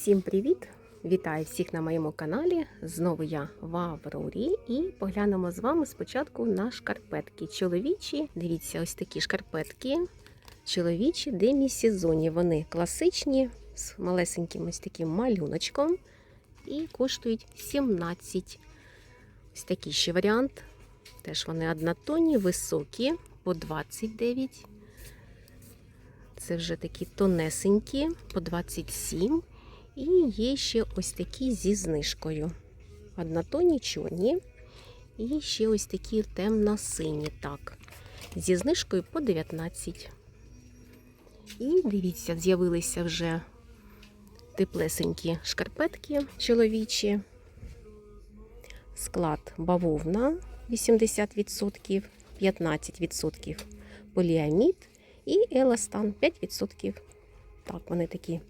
Всім привіт! Вітаю всіх на моєму каналі. Знову я в Аврорі і поглянемо з вами спочатку на шкарпетки. Чоловічі, дивіться, ось такі шкарпетки. Чоловічі демісезонні. Вони класичні з малесеньким ось таким малюночком і коштують 17. Ось такий ще варіант. Теж вони однотонні, високі, по 29. Це вже такі тонесенькі, по 27. І є ще ось такі зі знижкою. Однотонні чорні. І ще ось такі темно-сині. Так, зі знижкою по 19. І дивіться, з'явилися вже теплесенькі шкарпетки чоловічі. Склад бавовна 80%, 15% поліамід і еластан 5%. Так, вони такі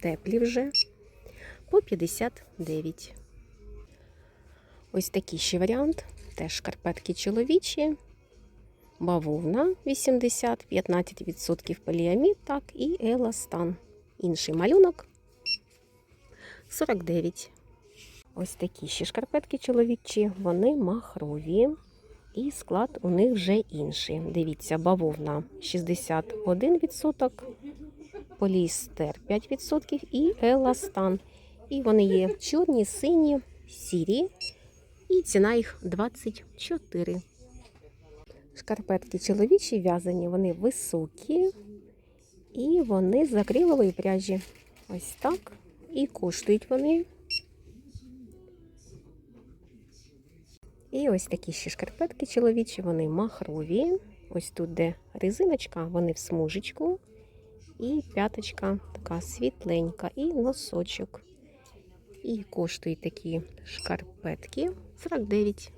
теплі вже по 59. Ось такий ще варіант. Теж шкарпетки чоловічі. Бавовна 80, 15% поліамід, так, і еластан. Інший малюнок 49. Ось такі ще шкарпетки чоловічі, вони махрові. І склад у них вже інший. Дивіться, бавовна 61%, поліестер 5% і еластан. І вони є чорні, сині, сірі. І ціна їх 24. Шкарпетки чоловічі в'язані, вони високі. І вони з акрилової пряжі. Ось так. І коштують вони. І ось такі ще шкарпетки чоловічі, вони махрові. Ось тут, де резиночка, вони в смужечку. І п'яточка така світленька, і носочок. І коштують такі шкарпетки 49.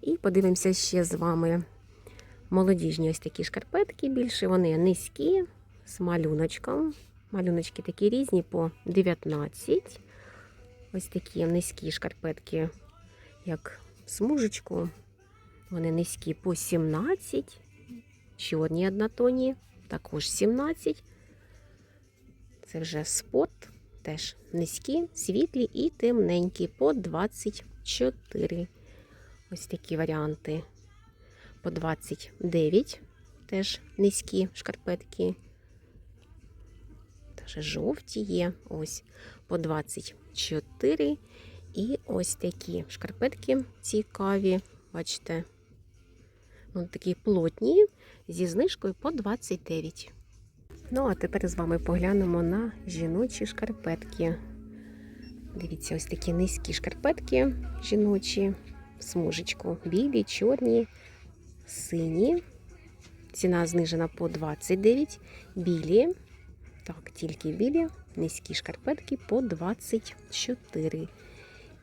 І подивимося ще з вами молодіжні ось такі шкарпетки більше. Вони низькі, з малюночком. Малюночки такі різні по 19. Ось такі низькі шкарпетки, як смужечку. Вони низькі по 17, чорні однотонні, також 17. Це вже спот, теж низькі, світлі і темненькі по 24. Ось такі варіанти. По 29, теж низькі шкарпетки. Теж жовті є. Ось по 24. І ось такі шкарпетки цікаві. Бачите, ну, такі плотні зі знижкою по 29. Ну, а тепер з вами поглянемо на жіночі шкарпетки. Дивіться, ось такі низькі шкарпетки жіночі, смужечку, білі, чорні, сині. Ціна знижена по 29, білі. Так, тільки білі, низькі шкарпетки по 24.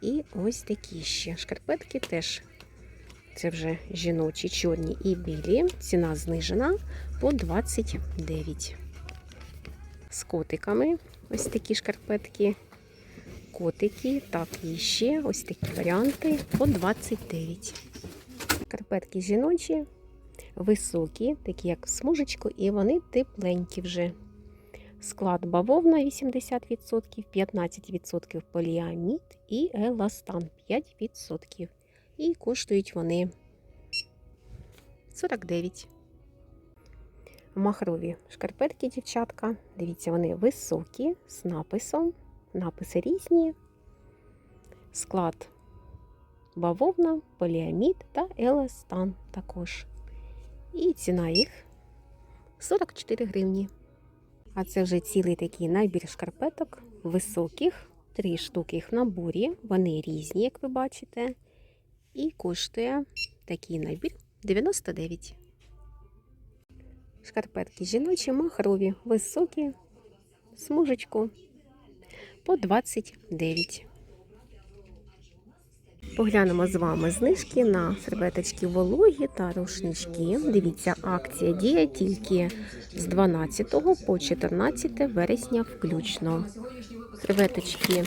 І ось такі ще шкарпетки теж. Це вже жіночі, чорні і білі. Ціна знижена по 29. З котиками ось такі шкарпетки. Котики, так, і ще ось такі варіанти по 29. Шкарпетки жіночі, високі, такі як в смужечку, і вони тепленькі вже. Склад бавовна 80%, 15% поліамід і еластан 5%. І коштують вони 49. Махрові шкарпетки, дівчатка. Дивіться, вони високі, з написом. Написи різні. Склад бавовна, поліамід та еластан також. І ціна їх 44 гривні. А це вже цілий такий набір шкарпеток високих. Три штуки їх в наборі. Вони різні, як ви бачите. І коштує такий набір 99. Шкарпетки жіночі, махрові, високі, смужечку по 29. Поглянемо з вами знижки на серветочки вологі та рушнички. Дивіться, акція діє тільки з 12 по 14 вересня включно. Серветочки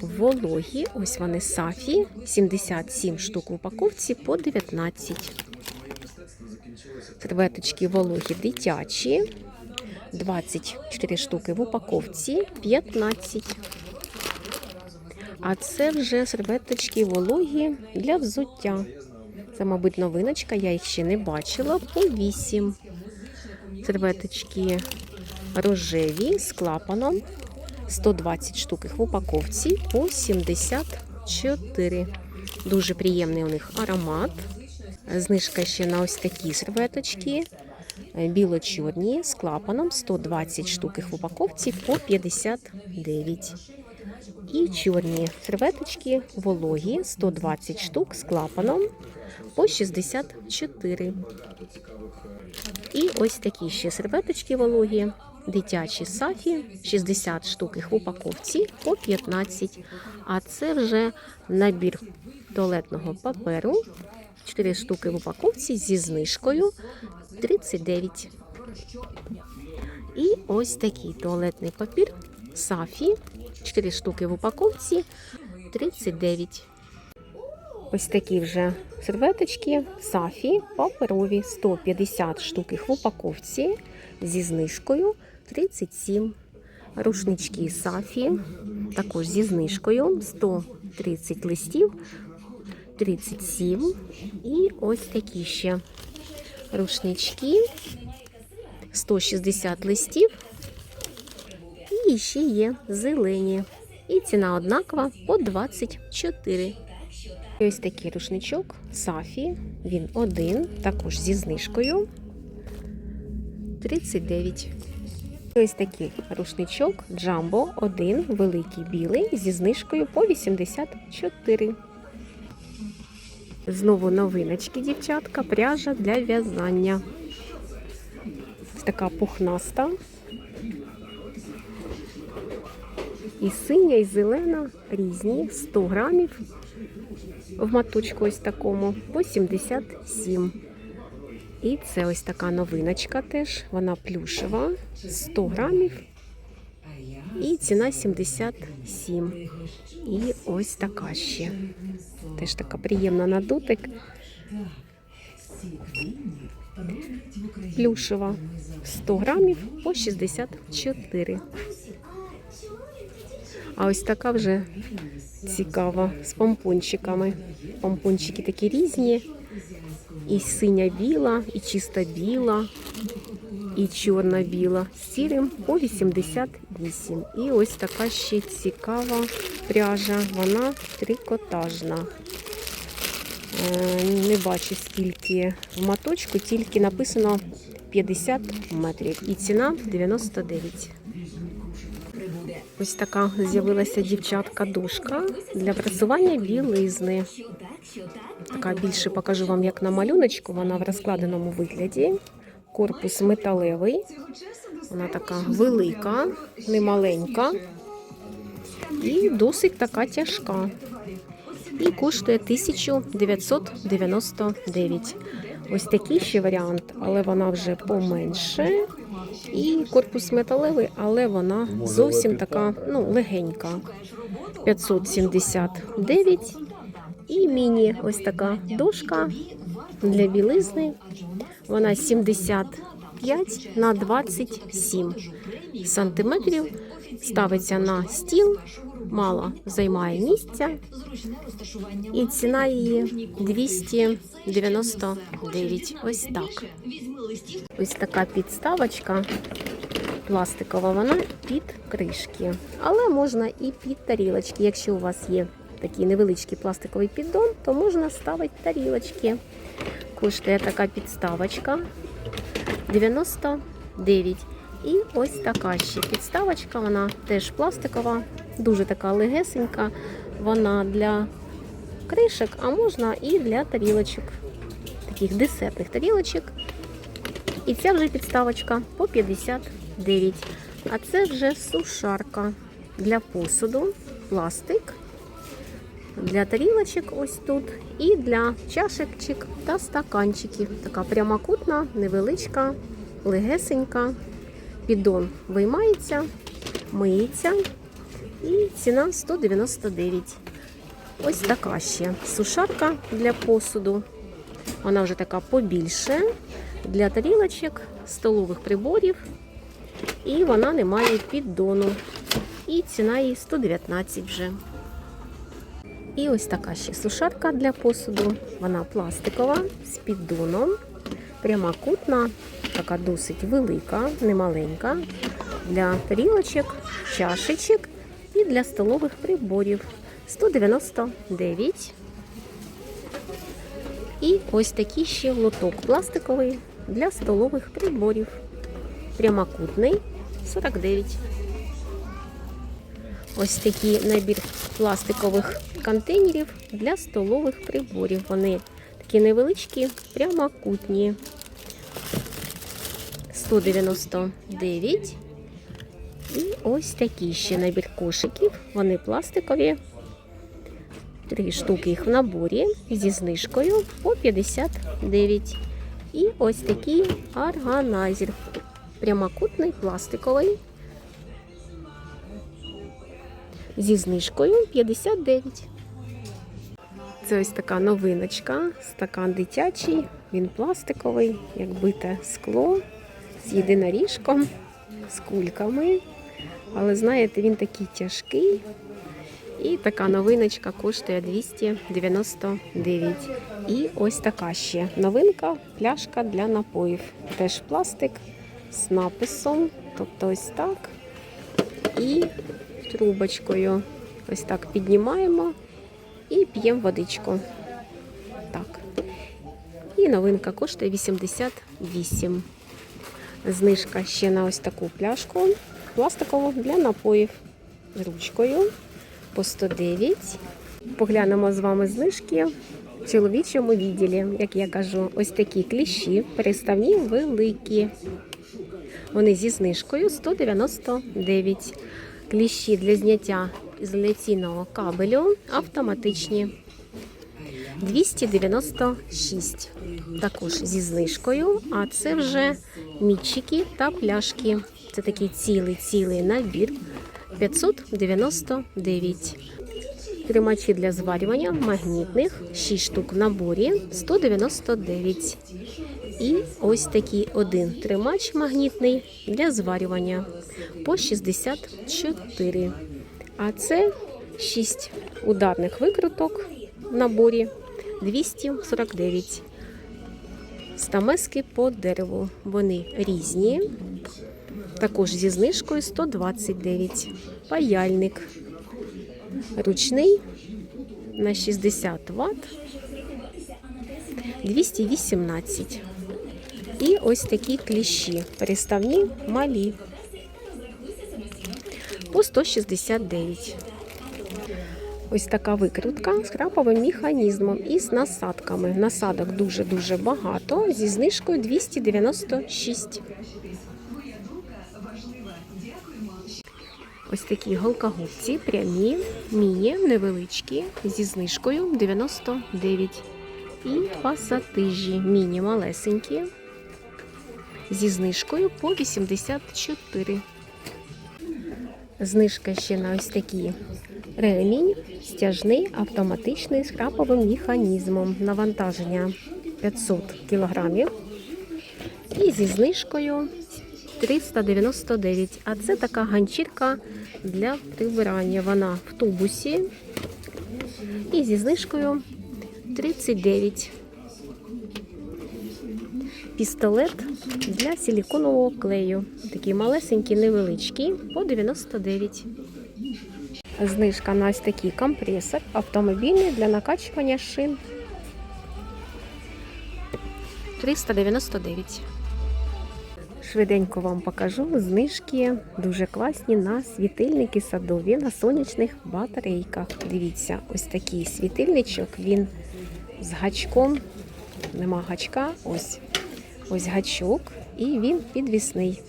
вологі, ось вони сафі, 77 штук в упаковці по 19. Серветочки вологі дитячі, 24 штуки в упаковці 15. А це вже серветочки вологі для взуття. Це, мабуть, новиночка, я їх ще не бачила. По 8. Серветочки рожеві з клапаном. 120 штук в упаковці по 74. Дуже приємний у них аромат. Знижка ще на ось такі серветочки. Біло-чорні з клапаном 120 штук в упаковці по 59. І чорні серветочки вологі 120 штук з клапаном по 64. І ось такі ще серветочки вологі, дитячі сафі, 60 штук в упаковці по 15. А це вже набір туалетного паперу, 4 штуки в упаковці зі знижкою 39. І ось такий туалетний папір сафі, 4 штуки в упаковці 39. Ось такі вже серветочки Сафі паперові 150 штук в упаковці зі знижкою 37. Рушнички Сафі також зі знижкою 130 листів 37. І ось такі ще рушнички 160 листів. І ще є зелені. І ціна однакова по 24. І Ось такий рушничок Сафі. Він один, також зі знижкою 39. І Ось такий рушничок Джамбо, один, великий білий, зі знижкою по 84. Знову новиночки, дівчатка, пряжа для в'язання. Така пухнаста. І синя, і зелена різні 100 грамів в маточку ось такому по 77. І це ось така новиночка теж. Вона плюшева 100 грамів. І ціна 77. І ось така ще. Теж така приємна на дотик. Плюшева 100 грамів по 64. А ось така вже цікава з помпончиками. Помпончики такі різні. І синя біла, і чиста біла, і чорна біла. З сірим по 88. І ось така ще цікава пряжа. Вона трикотажна. Е, Не бачу скільки в маточку, тільки написано 50 метрів. І ціна 99. Ось така з'явилася дівчатка дошка для прасування білизни. Така більше покажу вам, як на малюночку. Вона в розкладеному вигляді. Корпус металевий. Вона така велика, не маленька. І досить така тяжка. І коштує 1999. Ось такий ще варіант, але вона вже поменше. І корпус металевий, але вона зовсім така ну, легенька. 579. І міні ось така дошка для білизни. Вона 75 на 27 сантиметрів. Ставиться на стіл, мало займає місця. І ціна її 299. Ось так. Ось така підставочка пластикова, вона під кришки. Але можна і під тарілочки. Якщо у вас є такий невеличкий пластиковий піддон, то можна ставити тарілочки. Коштує така підставочка 99. І ось така ще підставочка, вона теж пластикова, дуже така легесенька. Вона для кришок, а можна і для тарілочок, таких десертних тарілочок. І ця вже підставочка по 59. А це вже сушарка для посуду, пластик, для тарілочок ось тут, і для чашечок та стаканчиків. Така прямокутна, невеличка, легесенька. Піддон виймається, миється. І ціна 199. Ось така ще сушарка для посуду. Вона вже така побільше для тарілочок, столових приборів. і вона не має піддону. І ціна її 119 вже. І ось така ще сушарка для посуду. Вона пластикова з піддоном, прямокутна, така досить велика, немаленька. Для тарілочок, чашечок і для столових приборів. 199. І ось такий ще лоток пластиковий для столових приборів. Прямокутний 49. Ось такий набір пластикових контейнерів для столових приборів. Вони такі невеличкі, прямокутні. 199. І ось такий ще набір кошиків. Вони пластикові. Три штуки їх в наборі зі знижкою по 59. І ось такий органайзер. Прямокутний, пластиковий. Зі знижкою 59. Це ось така новиночка. Стакан дитячий, він пластиковий, як бите скло, з єдиноріжком, з кульками. Але знаєте, він такий тяжкий. І така новиночка коштує 299. І ось така ще новинка, пляшка для напоїв. Теж пластик з написом. Тобто ось так. І трубочкою. Ось так піднімаємо і п'ємо водичку. Так. І новинка коштує 88. Знижка ще на ось таку пляшку пластикову для напоїв з ручкою по 109. Поглянемо з вами знижки в чоловічому відділі. Як я кажу, ось такі кліщі, переставні великі. Вони зі знижкою 199. Кліщі для зняття ізоляційного кабелю автоматичні. 296. Також зі знижкою. А це вже мітчики та пляшки. Це такий цілий-цілий набір. 599. Тримачі для зварювання магнітних 6 штук в наборі 199. І ось такий один тримач магнітний для зварювання по 64. А це 6 ударних викруток в наборі 249. Стамески по дереву. Вони різні. Також зі знижкою 129. Паяльник. Ручний на 60 Вт. 218. І ось такі кліщі. Переставні малі. По 169. Ось така викрутка з краповим механізмом і з насадками. Насадок дуже-дуже багато. Зі знижкою 296. Ось такі голкогубці, прямі, міні, невеличкі, зі знижкою 99. І пасатижі, міні малесенькі, зі знижкою по 84. Знижка ще на ось такі ремінь, стяжний, автоматичний з краповим механізмом. Навантаження 500 кг. І зі знижкою 399. А це така ганчірка для прибирання. Вона в тубусі. І зі знижкою 39. Пістолет для силіконового клею. Такий малесенький, невеличкий, по 99. Знижка на ось такий компресор автомобільний для накачування шин. 399. Швиденько вам покажу знижки дуже класні на світильники садові на сонячних батарейках. Дивіться, ось такий світильничок, він з гачком, нема гачка, ось ось гачок, і він підвісний.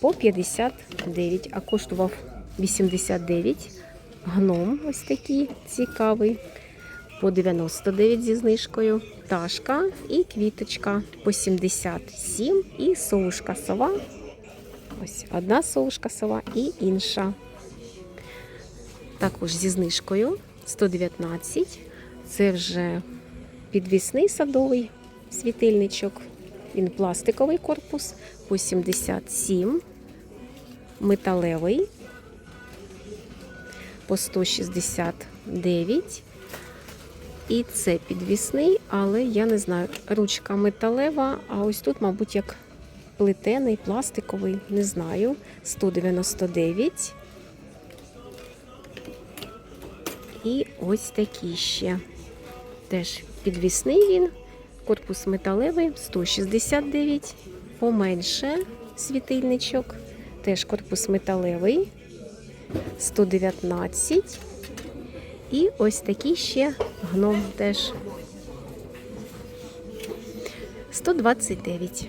По 59, а коштував 89. Гном ось такий цікавий. По 99 зі знижкою. Пташка і квіточка по 77 і совушка сова. Ось одна совушка сова і інша. Також зі знижкою 119. Це вже підвісний садовий світильничок. Він пластиковий корпус по 77. металевий по 169. І це підвісний, але я не знаю, ручка металева, а ось тут, мабуть, як плетений, пластиковий, не знаю. 199. І ось такі ще. Теж підвісний він. Корпус металевий 169. Поменше світильничок. Теж корпус металевий 119. І ось такий ще гном теж 129.